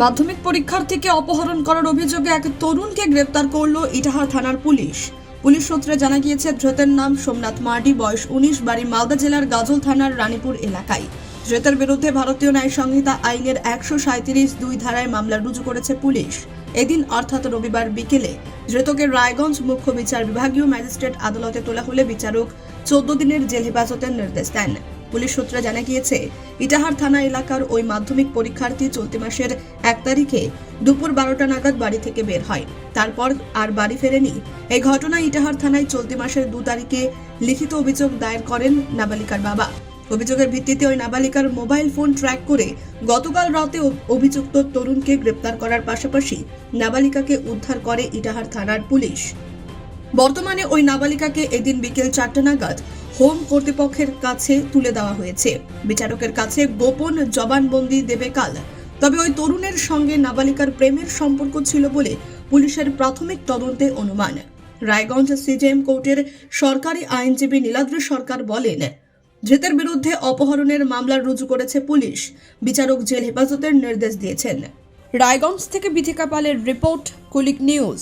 মাধ্যমিক পরীক্ষার্থীকে অপহরণ করার অভিযোগে এক তরুণকে গ্রেপ্তার করল ইটাহার থানার পুলিশ। পুলিশ সূত্রে জানা গিয়েছে, ধৃতের নাম সোমনাথ মার্ডি, বয়স উনিশ, বাড়ি মালদা জেলার গাজল থানার রানীপুর এলাকায়। ধৃতের বিরুদ্ধে ভারতীয় ন্যায় সংহিতা আইনের একশো সাঁত্রিশ দুই ধারায় মামলা রুজু করেছে পুলিশ। এদিন, অর্থাৎ রবিবার বিকেলে, ধৃতকে রায়গঞ্জ মুখ্য বিচার বিভাগীয় ম্যাজিস্ট্রেট আদালতে তোলা হলে বিচারক চোদ্দ দিনের জেল হেফাজতের নির্দেশ দেন। পুলিশ সূত্রে জানা গিয়েছে, ইটাহার থানা এলাকার ওই মাধ্যমিক পরীক্ষার্থী চলতি মাসের এক তারিখে দুপুর বারোটা নাগাদ বাড়ি থেকে বের হয়। তারপর আর বাড়ি ফেরেনি। এই ঘটনায় ইটাহার থানায় চলতি মাসের দু তারিখে লিখিত অভিযোগ দায়ের করেন নাবালিকার বাবা। অভিযোগের ভিত্তিতে ওই নাবালিকার মোবাইল ফোন ট্র্যাক করে গতকাল রাতে অভিযুক্ত তরুণকে গ্রেপ্তার করার পাশাপাশি নাবালিকাকে উদ্ধার করে ইটাহার থানার পুলিশ। বর্তমানে ওই নাবালিকাকে এদিন বিকেল চারটা নাগাদ হোম কর্তৃপক্ষের কাছে তুলে দেওয়া হয়েছে। বিচারকের কাছে গোপন জবানবন্দি দেবে কাল। তবে ওই তরুণের সঙ্গে নাবালিকার প্রেমের সম্পর্ক ছিল বলে পুলিশের প্রাথমিক তদন্তে অনুমান। রায়গঞ্জ সিজেএম কোর্টের সরকারি আইনজীবী নীলাদ্রি সরকার বলেন, ধৃতের বিরুদ্ধে অপহরণের মামলা রুজু করেছে পুলিশ। বিচারক জেল হেফাজতের নির্দেশ দিয়েছেন। রায়গঞ্জ থেকে বিথিকা পালের রিপোর্ট কুলিক নিউজ।